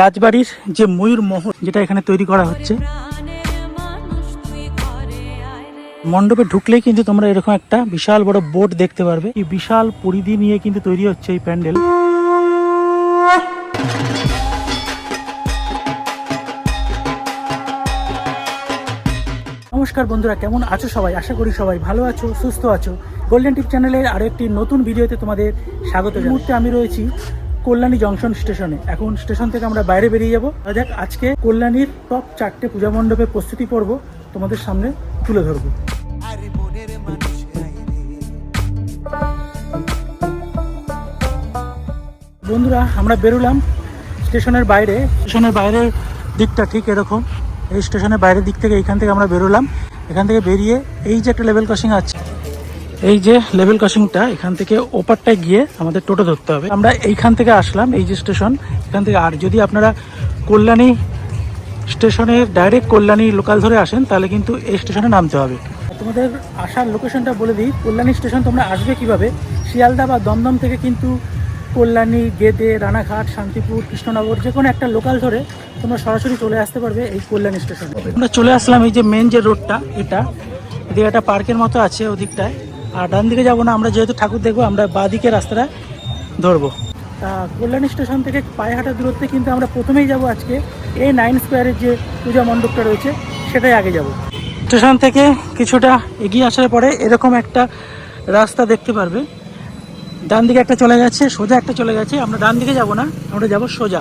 রাজবাড়ির যে ময়ূর মহল যেটা এখানে তৈরি করা হচ্ছে। মণ্ডপে ঢুকলেই কিন্তু তোমরা এরকম একটা বিশাল বড় বোট দেখতে পারবে। এই বিশাল পরিধি নিয়ে কিন্তু তৈরি হচ্ছে এই প্যান্ডেল। নমস্কার বন্ধুরা, কেমন আছো সবাই? আশা করি সবাই ভালো আছো, সুস্থ আছো। গোল্ডেন টিপ চ্যানেলের আরও একটি নতুন ভিডিওতে তোমাদের স্বাগত মুহূর্তে আমি রয়েছি কল্যাণী জংশন স্টেশনে। এখন স্টেশন থেকে আমরা বাইরে বেরিয়ে যাব। দেখ আজকে কল্যাণীর টপ চারটে পূজা মণ্ডপের প্রস্তুতি পর্ব তোমাদের সামনে তুলে ধরবো। বন্ধুরা, আমরা বেরোলাম স্টেশনের বাইরে। স্টেশনের বাইরের দিকটা ঠিক এরকম। এই স্টেশনের বাইরের দিক থেকে এখান থেকে আমরা বেরোলাম। এখান থেকে বেরিয়ে এই যে একটা লেভেল ক্রসিং আছে এই যে লেভেল ক্রসিংটা, এখান থেকে ওপারটায় গিয়ে আমাদের টোটো ধরতে হবে। আমরা এইখান থেকে আসলাম, এই যে স্টেশন, এখান থেকে আর যদি আপনারা কল্যাণী স্টেশনের ডাইরেক্ট কল্যাণী লোকাল ধরে আসেন, তাহলে কিন্তু এই স্টেশনে নামতে হবে। তোমাদের আসার লোকেশনটা বলে দিই, কল্যাণী স্টেশন তোমরা আসবে কীভাবে? শিয়ালদা বা দমদম থেকে কিন্তু কল্যাণী, গেদে, রানাঘাট, শান্তিপুর, কৃষ্ণনগর যে কোনো একটা লোকাল ধরে তোমরা সরাসরি চলে আসতে পারবে এই কল্যাণী স্টেশনে। আমরা চলে আসলাম এই যে মেন যে রোডটা এটা এদিকে একটা পার্কের মতো আছে ওদিকটায়। আর ডান দিকে যাব না, আমরা যেহেতু ঠাকুর দেখব, আমরা বাঁ দিকে রাস্তাটা ধরবো। কল্যাণী স্টেশন থেকে পায়ে হাঁটা দূরত্বে কিন্তু আমরা প্রথমেই যাব আজকে এই নাইন স্কোয়ারের যে পূজা মণ্ডপটা রয়েছে, সেটাই আগে যাব। স্টেশন থেকে কিছুটা এগিয়ে আসার পরে এরকম একটা রাস্তা দেখতে পারবে। ডান দিকে একটা চলে গেছে, সোজা একটা চলে গেছে, আমরা ডান দিকে যাব না, আমরা যাব সোজা।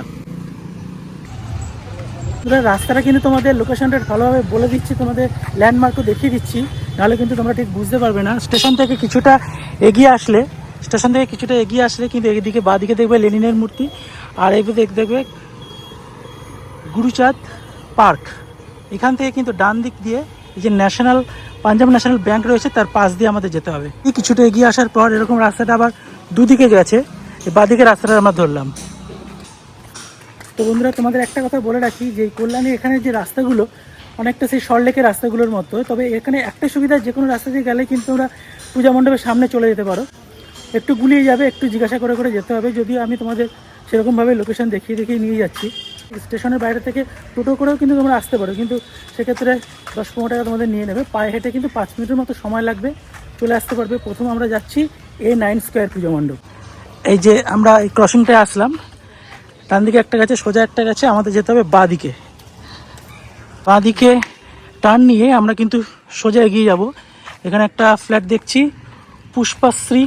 রাস্তাটা কিন্তু তোমাদের লোকেশনটা ভালোভাবে বলে দিচ্ছি, তোমাদের ল্যান্ডমার্কও দেখিয়ে দিচ্ছি। নাহলে কিন্তু তোমরা ঠিক বুঝতে পারবে না। স্টেশন থেকে কিছুটা এগিয়ে আসলে, স্টেশন থেকে কিছুটা এগিয়ে আসলে কিন্তু এদিকে বাদিকে দেখবে লেনিনের মূর্তি, আর এই দিকে দেখবে গুরুচাঁদ পার্ক। এখান থেকে কিন্তু ডান দিক দিয়ে এই যে ন্যাশনাল, পাঞ্জাব ন্যাশনাল ব্যাংক রয়েছে, তার পাশ দিয়ে আমাদের যেতে হবে। এই কিছুটা এগিয়ে আসার পর এরকম রাস্তাটা আবার দুদিকে গেছে এই বাদিকে রাস্তাটা আমরা ধরলাম। তো বন্ধুরা, তোমাদের একটা কথা বলে রাখি যে কল্যাণী এখানে যে রাস্তাগুলো অনেকটা সেই সরলেকের রাস্তাগুলোর মতো। তবে এখানে একটা সুবিধা, যে কোনো রাস্তা দিয়ে গেলে কিন্তু তোমরা পূজা মণ্ডপের সামনে চলে যেতে পারো। একটু গুলিয়ে যাবে, একটু জিজ্ঞাসা করে করে যেতে হবে। যদিও আমি তোমাদের সেরকমভাবে লোকেশন দেখিয়ে দেখিয়ে নিয়ে যাচ্ছি। স্টেশনের বাইরে থেকে টোটো করেও কিন্তু তোমরা আসতে পারো। কিন্তু সেক্ষেত্রে দশ পনেরো টাকা তোমাদের নিয়ে নেবে। পায়ে হেঁটে কিন্তু পাঁচ মিনিটের মতো সময় লাগবে। চলে আসতে পারবে। প্রথম আমরা যাচ্ছি এ নাইন স্কোয়ার পুজো মণ্ডপ। এই যে আমরা এই ক্রসিংটায় আসলাম। ডান দিকে একটা গেছে, সোজা একটা গেছে। আমাদের যেতে হবে বাঁ দিকে। বাঁ দিকে টার্ন নিয়ে আমরা কিন্তু সোজা এগিয়ে যাব। এখানে একটা ফ্ল্যাট দেখছি, পুষ্পাশ্রী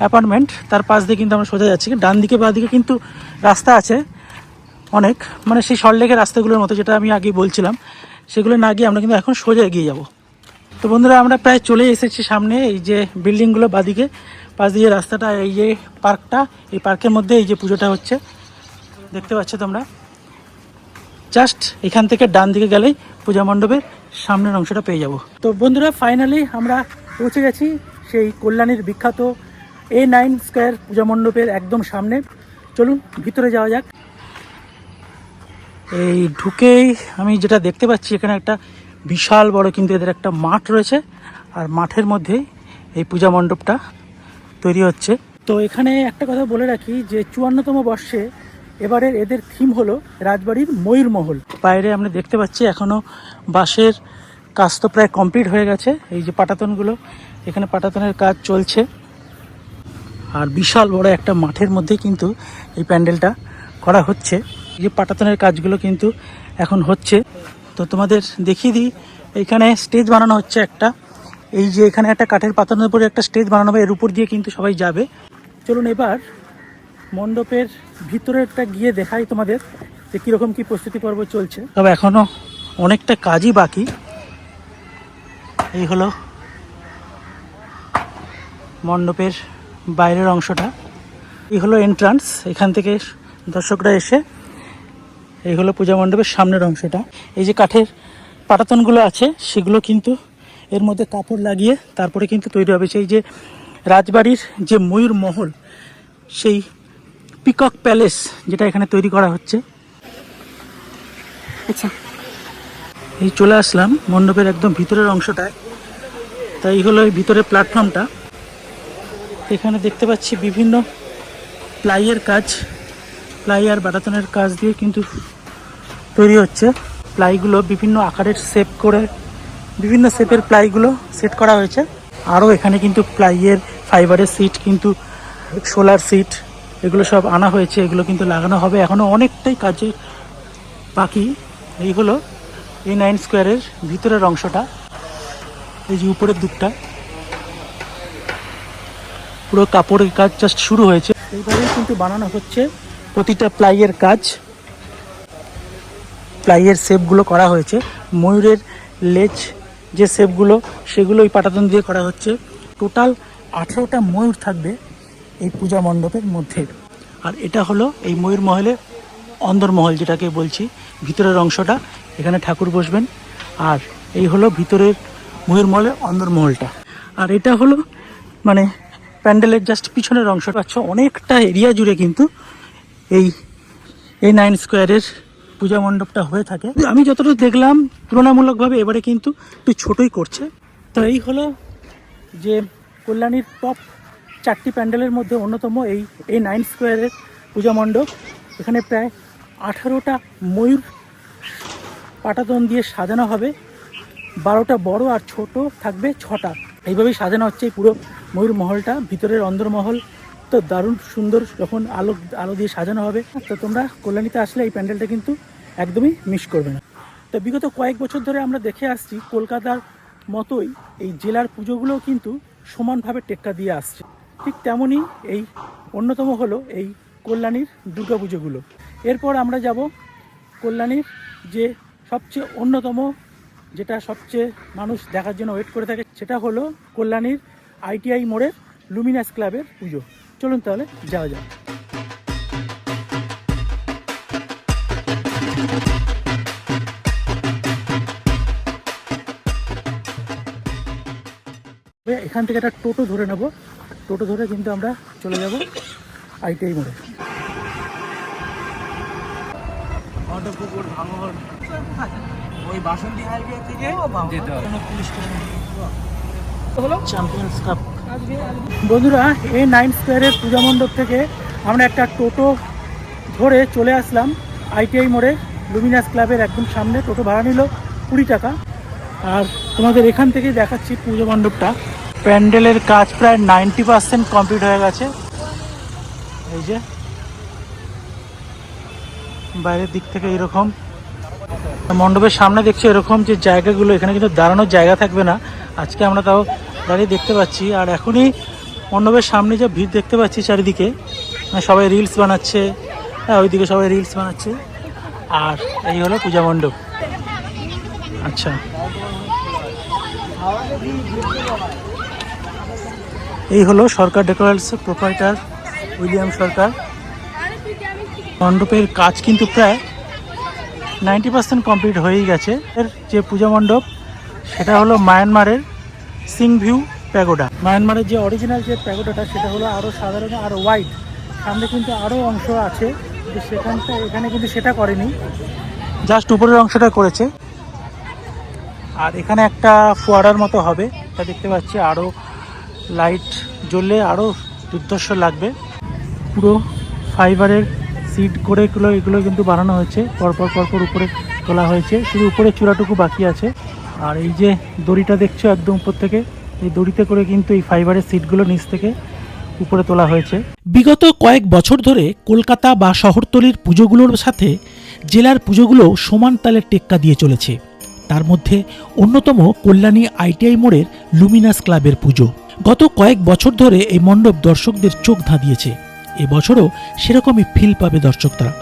অ্যাপার্টমেন্ট। তার পাশ দিয়ে কিন্তু আমরা সোজা যাচ্ছি। ডান দিকে, বাঁ দিকে কিন্তু রাস্তা আছে অনেক। মানে সেই সরলেকের রাস্তাগুলোর মতো যেটা আমি আগে বলছিলাম, সেগুলো না গিয়ে আমরা কিন্তু এখন সোজা এগিয়ে যাব। তো বন্ধুরা, আমরা প্রায় চলে এসেছি সামনে এই যে বিল্ডিংগুলো বাদিকে। পাশ দিয়ে রাস্তাটা, এই যে পার্কটা, এই পার্কের মধ্যে এই যে পুজোটা হচ্ছে। দেখতে পাচ্ছ তোমরা? জাস্ট এখান থেকে ডান দিকে গেলেই পূজা মণ্ডপের সামনের অংশটা পেয়ে যাব। তো বন্ধুরা ফাইনালি আমরা পৌঁছে গেছি সেই কল্যাণীর বিখ্যাত এ নাইন স্কোয়ার পূজা মণ্ডপের একদম সামনে। চলুন, ভিতরে যাওয়া যাক। এই ঢুকেই আমি যেটা দেখতে পাচ্ছি, এখানে একটা বিশাল বড় কিন্তু এদের একটা মাঠ রয়েছে, আর মাঠের মধ্যেই এই পূজা মণ্ডপটা তৈরি হচ্ছে। তো এখানে একটা কথা বলে রাখি যে চুয়ান্নতম বর্ষে এবারের এদের থিম হলো রাজবাড়ির ময়ূর মহল বাইরে আমরা দেখতে পাচ্ছি এখনও বাঁশের কাজ তো প্রায় কমপ্লিট হয়ে গেছে। এই যে পাটাতনগুলো, এখানে পাটাতনের কাজ চলছে। আর বিশাল বড় একটা মাঠের মধ্যে কিন্তু এই প্যান্ডেলটা করা হচ্ছে। যে পাটাতনের কাজগুলো কিন্তু এখন হচ্ছে। তো তোমাদের দেখিয়ে দিই, এখানে স্টেজ বানানো হচ্ছে একটা। এই যে এখানে একটা কাঠের পাতানোর উপরে একটা স্টেজ বানানো হবে, এর উপর দিয়ে কিন্তু সবাই যাবে। চলুন এবার মণ্ডপের ভিতরেরটা গিয়ে দেখাই তোমাদের যে কীরকম কী প্রস্তুতি পর্ব চলছে। তবে এখনও অনেকটা কাজই বাকি। এই হলো মণ্ডপের বাইরের অংশটা। এই হলো এন্ট্রান্স এখান থেকে দর্শকরা এসে এই হলো পূজা মণ্ডপের সামনের অংশটা। এই যে কাঠের পাটাতনগুলো আছে, সেগুলো কিন্তু এর মধ্যে কাপড় লাগিয়ে তারপরে কিন্তু তৈরি হবে। সেই যে রাজবাড়ির যে ময়ূর মহল, সেই পিকক প্যালেস যেটা এখানে তৈরি করা হচ্ছে। আচ্ছা। এই চলে আসলাম মণ্ডপের একদম ভিতরের অংশটায়। তাই হলো এই ভিতরের প্ল্যাটফর্মটা এখানে দেখতে পাচ্ছি বিভিন্ন প্লাইয়ের কাজ প্লাই আর বাটাতনের কাজ দিয়ে কিন্তু তৈরি হচ্ছে। প্লাইগুলো বিভিন্ন আকারের শেপ করে বিভিন্ন শেপের প্লাইগুলো সেট করা হয়েছে। আরও এখানে কিন্তু প্লাইয়ের ফাইবারের সিট কিন্তু সোলার সিট এগুলো সব আনা হয়েছে, এগুলো কিন্তু লাগানো হবে। এখনও অনেকটাই কাজে বাকি। এই হলো এই নাইন স্কোয়ারের ভিতরের অংশটা। এই যে উপরের দিকটা পুরো কাপড়ের কাজ জাস্ট শুরু হয়েছে। এইভাবেই কিন্তু বানানো হচ্ছে প্রতিটা প্লাইয়ের কাজ। প্লাইয়ের শেপগুলো করা হয়েছে। ময়ূরের লেজ যে শেপগুলো সেগুলো ওই পাটাতন দিয়ে করা হচ্ছে। টোটাল আঠেরোটা ময়ূর থাকবে। এই পূজা মণ্ডপের মধ্যে। আর এটা হলো এই ময়ূর মহলে অন্দরমহল যেটাকে বলছি, ভিতরের অংশটা, এখানে ঠাকুর বসবেন। আর এই হলো ভিতরের ময়ূর মহলের অন্দরমহলটা আর এটা হলো মানে প্যান্ডেলের জাস্ট পিছনের অংশটা পাচ্ছ অনেকটা এরিয়া জুড়ে কিন্তু এই এই নাইন স্কোয়ারের পূজা মণ্ডপটা হয়ে থাকে। আমি যতটুকু দেখলাম, তুলনামূলকভাবে এবারে কিন্তু একটু ছোটই করছে। তো এই হলো যে কল্যাণীর টপ চারটি প্যান্ডেলের মধ্যে অন্যতম এই এই নাইন স্কোয়ারের পূজা মণ্ডপ। এখানে প্রায় আঠারোটা ময়ূর পাটাতন দিয়ে সাজানো হবে। বারোটা বড় আর ছোট থাকবে ছটা। এইভাবেই সাজানো হচ্ছে এই পুরো ময়ূর মহলটা। ভিতরের অন্দরমহল তো দারুণ সুন্দর যখন আলো আলো দিয়ে সাজানো হবে। তো তোমরা কল্যাণীতে আসলে এই প্যান্ডেলটা কিন্তু একদমই মিস করবে না। তো বিগত কয়েক বছর ধরে আমরা দেখে আসছি, কলকাতার মতোই এই জেলার পুজোগুলোও কিন্তু সমানভাবে টেক্কা দিয়ে আসছে। ঠিক তেমনই এই অন্যতম হলো এই কল্যাণীর দুর্গাপুজোগুলো। এরপর আমরা যাব কল্যাণীর যে সবচেয়ে অন্যতম, যেটা সবচেয়ে মানুষ দেখার জন্য ওয়েট করে থাকে, সেটা হলো কল্যাণীর আইটিআই মোড়ের লুমিনাস ক্লাবের পুজো। চলুন তাহলে যাওয়া যাক। এখান থেকে একটা টোটো ধরে নেব। টোটো ধরে কিন্তু আমরা চলে যাব আইটিআই মোড়ে। অন্নপুকুর ভাঙর ওই বাসন্তী হাইওয়ে থেকে যেতে হবে। চ্যাম্পিয়ন্স কাপ বন্ধুরা এই নাইন স্কোয়ারের পূজা মণ্ডপ থেকে আমরা একটা টোটো ধরে চলে আসলাম আইটিআই মোড়ে। লুমিনাস ক্লাবের একদম সামনে টোটো ভাড়া নিল কুড়ি টাকা। আর তোমাদের এখান থেকেই দেখাচ্ছি পুজো মণ্ডপটা। প্যান্ডেলের কাজ প্রায় নাইনটি পার্সেন্ট কমপ্লিট হয়ে গেছে। এই যে, বাইরের দিক থেকে এরকম। মণ্ডপের সামনে দেখছি এরকম যে জায়গাগুলো, এখানে কিন্তু দাঁড়ানোর জায়গা থাকবে না। আজকে আমরা তাও দাঁড়িয়ে দেখতে পাচ্ছি। আর এখনই মণ্ডপের সামনে যে ভিড় দেখতে পাচ্ছি চারিদিকে মানে সবাই রিলস বানাচ্ছে। হ্যাঁ ওইদিকে সবাই রিলস বানাচ্ছে। আর এই হলো পূজা মণ্ডপ। আচ্ছা। এই হলো সরকার ডেকোরেটসের প্রোপাইটার উইলিয়াম সরকার। মণ্ডপের কাজ কিন্তু প্রায় নাইনটি পার্সেন্ট কমপ্লিট হয়েই গেছে। এর যে পূজা মণ্ডপ, সেটা হলো মায়ানমারের সিংভিউ প্যাগোডা। মায়ানমারের যে অরিজিনাল যে প্যাগোডাটা, সেটা হলো আরও সাধারণ আর ওয়াইড সামনে কিন্তু আরও অংশ আছে সেখানটা, এখানে কিন্তু সেটা করেনি। জাস্ট উপরের অংশটা করেছে। আর এখানে একটা ফোয়ারার মতো হবে, তা দেখতে পাচ্ছি আরও লাইট জ্বললে আরও দুর্দর্শ লাগবে। পুরো ফাইবারের সিট করে এগুলো এগুলো কিন্তু বানানো হয়েছে। পরপর পরপর উপরে তোলা হয়েছে। শুধু উপরে চূড়াটুকু বাকি আছে। আর এই যে দড়িটা দেখছ একদম উপর থেকে, এই দড়িতে করে কিন্তু এই ফাইবারের সিটগুলো নিচ থেকে উপরে তোলা হয়েছে। বিগত কয়েক বছর ধরে কলকাতা বা শহরতলির পুজোগুলোর সাথে জেলার পুজোগুলো সমান তালে টেক্কা দিয়ে চলেছে। তার মধ্যে অন্যতম কল্যাণী আইটিআই মোড়ের লুমিনাস ক্লাবের পুজো। গত কয়েক বছর ধরে এই মণ্ডপ দর্শকদের চোখ ধাঁধিয়েছে। এবছরও সেরকমই ফিল পাবে দর্শকরা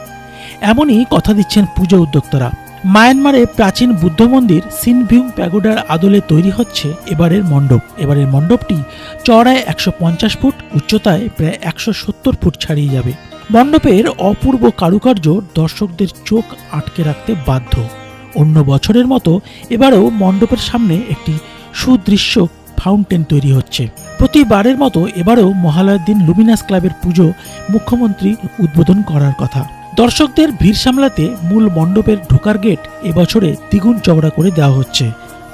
এমনই কথা দিচ্ছেন পুজো উদ্যোক্তারা। মায়ানমারে প্রাচীন বুদ্ধ মন্দির সিনভিউং প্যাগোডার আদলে তৈরি হচ্ছে এবারের মণ্ডপ। এবারের মণ্ডপটি চড়ায় একশো পঞ্চাশ ফুট, উচ্চতায় প্রায় একশো সত্তর ফুট ছাড়িয়ে যাবে। মণ্ডপের অপূর্ব কারুকার্য দর্শকদের চোখ আটকে রাখতে বাধ্য। অন্য বছরের মতো এবারেও মণ্ডপের সামনে একটি সুদৃশ্য ফাউন্টেন তৈরি হচ্ছে। প্রতিবারের মতো এবারেও মহালয়ার লুমিনাস ক্লাবের পুজো মুখ্যমন্ত্রী উদ্বোধন করার কথা। দর্শকদের ভিড় সামলাতে মূল মণ্ডপের ঢোকার গেট এবছরে দ্বিগুণ চওড়া করে দেওয়া হচ্ছে।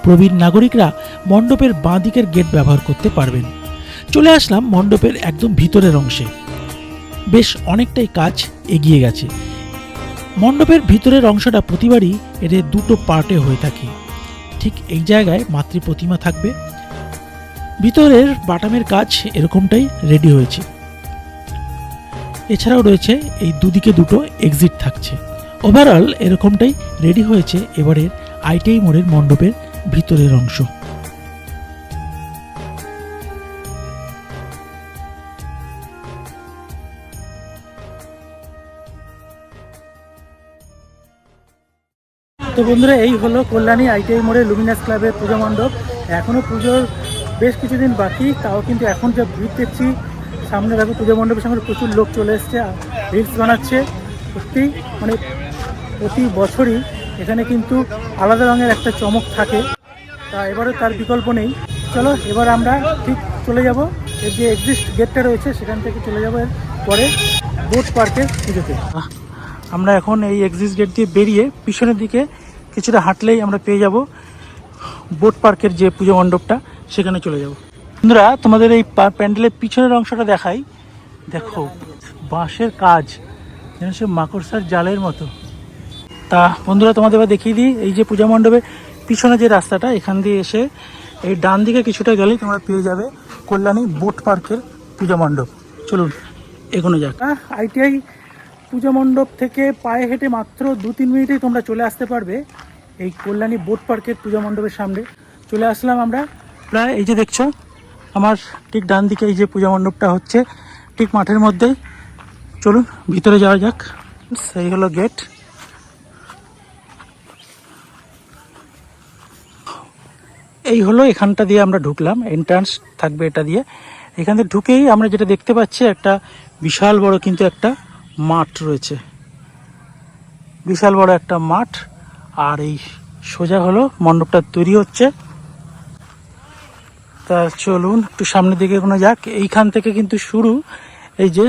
প্রবীণ নাগরিকরা মণ্ডপের বাঁ দিকের গেট ব্যবহার করতে পারবেন। চলে আসলাম মণ্ডপের একদম ভিতরের অংশে। বেশ অনেকটাই কাজ এগিয়ে গেছে। মণ্ডপের ভিতরের অংশটা প্রতিবারই এদের দুটো পার্টে হয়ে থাকে। ঠিক এই জায়গায় মাতৃ প্রতিমা থাকবে। ভিতরের বাটামের কাজ এরকমটাই রেডি হয়েছে। এছাড়াও রয়েছে এই দুদিকে দুটো এক্সিট থাকছে। ওভারঅল এরকমটাই রেডি হয়েছে এবারের আইটিআই মোড়ের মণ্ডপের ভিতরের অংশ। তো বন্ধুরা, এই হলো কল্যাণী আইটিআই মোড়ে লুমিনাস ক্লাবের পুজো মণ্ডপ। এখনও পুজোর বেশ কিছুদিন বাকি, তাও কিন্তু এখন যে ভিড় দেখছি, সামনে দেখো পুজো মণ্ডপের সামনে প্রচুর লোক চলে এসছে রিলস বানাচ্ছে। সত্যি মানে প্রতি বছরই এখানে কিন্তু আলাদা রঙের একটা চমক থাকে। তা এবারে তার বিকল্প নেই। চলো, এবার আমরা ঠিক চলে যাব। এর যে এক্সিস্ট গেটটা রয়েছে, সেখান থেকে চলে যাব এর পরে বোট পার্কের পুজোতে। আমরা এখন এই এক্সিস্ট গেট দিয়ে বেরিয়ে পিছনের দিকে কিছুটা হাঁটলেই আমরা পেয়ে যাব বোট পার্কের যে পুজো মণ্ডপটা। সেখানে চলে যাব। বন্ধুরা, তোমাদের এই প্যান্ডেলের পিছনের অংশটা দেখাই। দেখো, বাঁশের কাজ, যেন সে মাকড়সার জালের মতো। তা, বন্ধুরা, তোমাদের এবার দেখিয়ে দিই, এই যে পূজা মণ্ডপের পিছনে যে রাস্তাটা, এখান দিয়ে এসে এই ডান দিকে কিছুটা গেলেই তোমরা পেয়ে যাবে কল্যাণী বোট পার্কের পূজা মণ্ডপ। চলুন, এগোনো যাক। আইটিআই পূজা মণ্ডপ থেকে পায়ে হেঁটে মাত্র দু তিন মিনিটেই তোমরা চলে আসতে পারবে এই কল্যাণী বোট পার্কের পূজা মণ্ডপের সামনে। চলে আসলাম আমরা প্রায় এই যে দেখছ, আমার ঠিক ডান দিকে এই যে পূজা মণ্ডপটা হচ্ছে, ঠিক মাঠের মধ্যেই। চলুন, ভিতরে যাওয়া যাক। সেই হলো গেট এই হলো এখানটা দিয়ে আমরা ঢুকলাম এন্ট্রান্স থাকবে এটা দিয়ে। এখান থেকে ঢুকেই আমরা যেটা দেখতে পাচ্ছি, একটা বিশাল বড় কিন্তু একটা মাঠ রয়েছে। বিশাল বড় একটা মাঠ, আর এই সোজা হলো মণ্ডপটা তৈরি হচ্ছে। তা চলুন, একটু সামনের দিকে কোনো যাক। এইখান থেকে কিন্তু শুরু। এই যে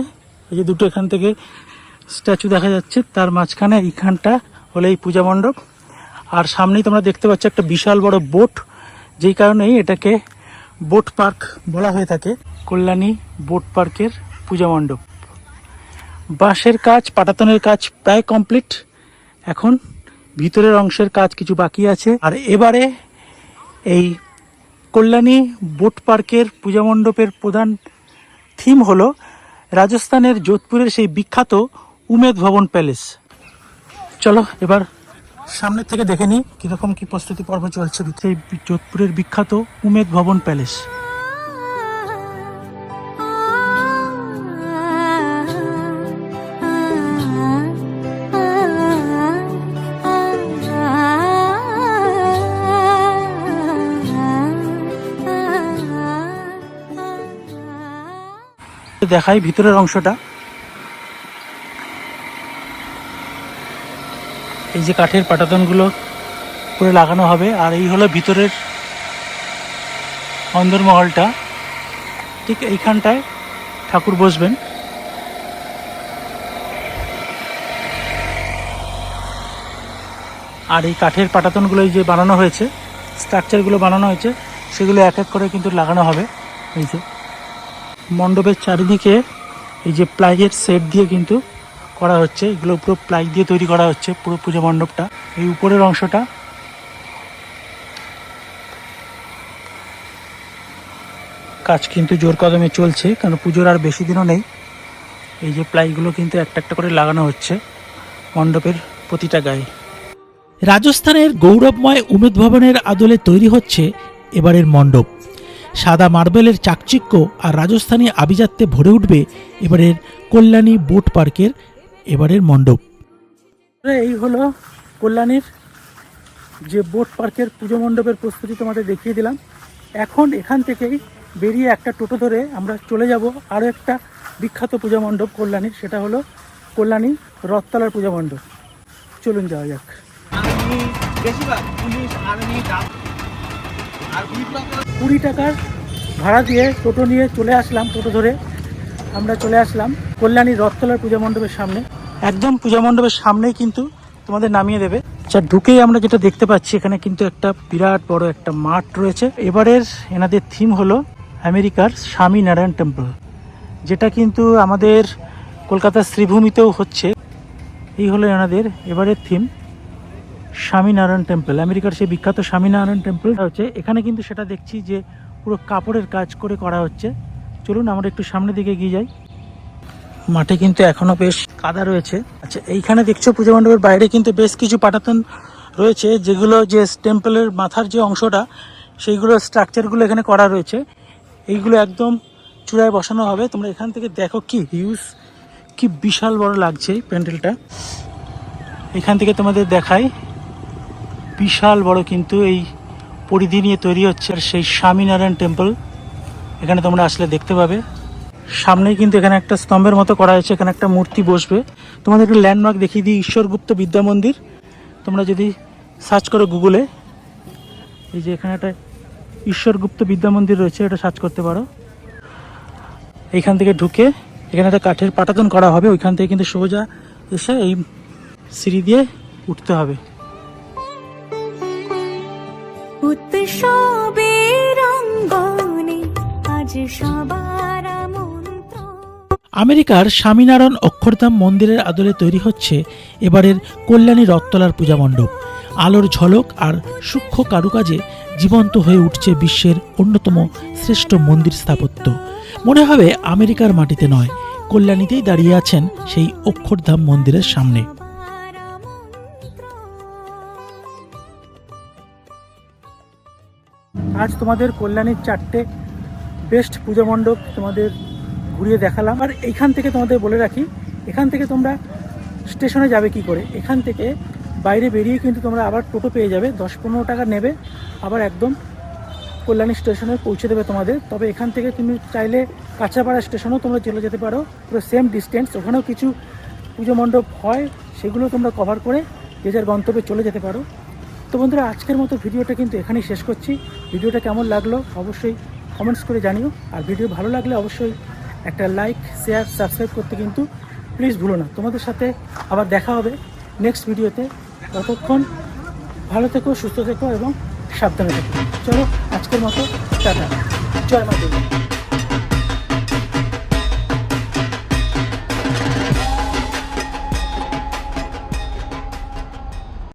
এই যে দুটো এখান থেকে স্ট্যাচু দেখা যাচ্ছে, তার মাঝখানে এইখানটা হলো এই পূজা মণ্ডপ। আর সামনেই তোমরা দেখতে পাচ্ছ একটা বিশাল বড় বোট, যেই কারণেই এটাকে বোট পার্ক বলা হয়ে থাকে, কল্যাণী বোট পার্কের পূজা মণ্ডপ। বাঁশের কাজ, পাটাতনের কাজ প্রায় কমপ্লিট। এখন ভিতরের অংশের কাজ কিছু বাকি আছে। আর এবারে এই কল্যাণী বোট পার্কের পূজা মণ্ডপের প্রধান থিম হল রাজস্থানের যোধপুরের সেই বিখ্যাত উমেদ ভবন প্যালেস। চলো এবার সামনের থেকে দেখে নিই কীরকম কি প্রস্তুতি পর্ব চলছে। সেই যোধপুরের বিখ্যাত উমেদ ভবন প্যালেস। দেখাই ভিতরের অংশটা। এই যে কাঠের পাটাতনগুলো করে লাগানো হবে, আর এই হলো ভিতরের অন্দরমহলটা। ঠিক এইখানটায় ঠাকুর বসবেন। আর এই কাঠের পাটাতনগুলো যে বানানো হয়েছে স্ট্রাকচারগুলো বানানো হয়েছে, সেগুলো এক এক করে কিন্তু লাগানো হবে। এই যে মণ্ডপের চারিদিকে এই যে প্লাইয়ের সেট দিয়ে কিন্তু করা হচ্ছে। এগুলো পুরো প্লাই দিয়ে তৈরি করা হচ্ছে পুরো পুজো মণ্ডপটা। এই উপরের অংশটা কাজ কিন্তু জোর কদমে চলছে, কারণ পুজোর আর বেশি দিনও নেই। এই যে প্লাইগুলো কিন্তু একটা একটা করে লাগানো হচ্ছে মণ্ডপের প্রতিটা গায়ে। রাজস্থানের গৌরবময় উমেদ ভবনের আদলে তৈরি হচ্ছে এবারের মণ্ডপ। সাদা মার্বেলের চাকচিক্য আর রাজস্থানী আভিজাত্যে ভরে উঠবে এবারের কল্যাণী বোট পার্কের এবারের মণ্ডপ। এই হলো কল্যাণীর যে বোট পার্কের পুজো মণ্ডপের প্রস্তুতি তোমাদের দেখিয়ে দিলাম। এখন এখান থেকেই বেরিয়ে একটা টোটো ধরে আমরা চলে যাব আরও একটা বিখ্যাত পূজা মণ্ডপ কল্যাণীর সেটা হলো কল্যাণী রথতলার পূজা মণ্ডপ। চলুন যাওয়া যাক। আর্মি বেশিরভাগ পুলিশ আর্মি ডাক আর বিপ্লব কুড়ি টাকার ভাড়া দিয়ে টোটো নিয়ে চলে আসলাম, টোটো ধরে আমরা চলে আসলাম কল্যাণী রথতলার পূজা মণ্ডপের সামনে। একদম পূজা মণ্ডপের সামনেই কিন্তু তোমাদের নামিয়ে দেবে। আচ্ছা ঢুকেই আমরা যেটা দেখতে পাচ্ছি, এখানে কিন্তু একটা বিরাট বড় একটা মাঠ রয়েছে। এবারের এনাদের থিম হলো আমেরিকার স্বামী নারায়ণ টেম্পল যেটা কিন্তু আমাদের কলকাতার শ্রীভূমিতেও হচ্ছে। এই হলো এনাদের এবারের থিম স্বামীনারায়ণ টেম্পল, আমেরিকার সেই বিখ্যাত স্বামীনারায়ণ টেম্পল হচ্ছে, এখানে কিন্তু সেটা দেখছি যে পুরো কাপড়ের কাজ করে করা হচ্ছে। চলুন আমরা একটু সামনের দিকে এগিয়ে যাই। মাঠে কিন্তু এখনও বেশ কাদা রয়েছে। আচ্ছা এইখানে দেখছ পুজো মণ্ডপের বাইরে কিন্তু বেশ কিছু পাটাতন রয়েছে, যেগুলো যে টেম্পলের মাথার যে অংশটা সেইগুলো স্ট্রাকচারগুলো এখানে করা রয়েছে। এইগুলো একদম চূড়ায় বসানো হবে। তোমরা এখান থেকে দেখো কি হিউজ কি বিশাল বড় লাগছে প্যান্ডেলটা। এখান থেকে তোমাদের দেখাই। বিশাল বড় কিন্তু এই পরিধি নিয়ে তৈরি হচ্ছে আর সেই স্বামীনারায়ণ টেম্পল। এখানে তোমরা আসলে দেখতে পাবে। সামনেই কিন্তু এখানে একটা স্তম্ভের মতো করা হয়েছে, এখানে একটা মূর্তি বসবে। তোমাদের একটু ল্যান্ডমার্ক দেখিয়ে দিই, ঈশ্বরগুপ্ত বিদ্যা মন্দির। তোমরা যদি সার্চ করো গুগলে এই যে এখানে একটা ঈশ্বরগুপ্ত বিদ্যা মন্দির রয়েছে, এটা সার্চ করতে পারো। এইখান থেকে ঢুকে এখানে একটা কাঠের পাটাতন করা হবে, ওইখান থেকে কিন্তু সোজা এসে এই সিঁড়ি দিয়ে উঠতে হবে। আমেরিকার স্বামীনারায়ণ অক্ষরধাম মন্দিরের আদলে তৈরি হচ্ছে এবারের কল্যাণী রথতলার পূজা মণ্ডপ। আলোর ঝলক আর সূক্ষ্ম কারুকাজে জীবন্ত হয়ে উঠছে বিশ্বের অন্যতম শ্রেষ্ঠ মন্দির স্থাপত্য। মনে হবে আমেরিকার মাটিতে নয়, কল্যাণীতেই দাঁড়িয়ে আছেন সেই অক্ষরধাম মন্দিরের সামনে। আজ তোমাদের কল্যাণীর চারটে বেস্ট পুজো মণ্ডপ তোমাদের ঘুরিয়ে দেখালাম। আর এইখান থেকে তোমাদের বলে রাখি, এখান থেকে তোমরা স্টেশনে যাবে কি করে? এখান থেকে বাইরে বেরিয়ে কিন্তু তোমরা আবার টোটো পেয়ে যাবে, দশ পনেরো টাকা নেবে, আবার একদম কল্যাণী স্টেশনে পৌঁছে দেবে তোমাদের। তবে এখান থেকে তুমি চাইলে কাঁচাপাড়া স্টেশনেও তোমরা চলে যেতে পারো, পুরো সেম ডিস্টেন্স ওখানেও কিছু পুজো মণ্ডপ হয়, সেগুলো তোমরা কভার করে যে যার গন্তব্যে চলে যেতে পারো। তো বন্ধুরা, আজকের মতো ভিডিওটা কিন্তু এখানেই শেষ করছি। ভিডিওটা কেমন লাগল অবশ্যই কমেন্টস করে জানিও। আর ভিডিও ভালো লাগলে অবশ্যই একটা লাইক শেয়ার সাবস্ক্রাইব করতে কিন্তু প্লিজ ভুলো না। তোমাদের সাথে আবার দেখা হবে নেক্সট ভিডিওতে। ততক্ষণ ভালো থেকো, সুস্থ থেকো এবং সাবধানে থেকো। চলো, আজকের মতো, টাটা। জয় মা দেবী।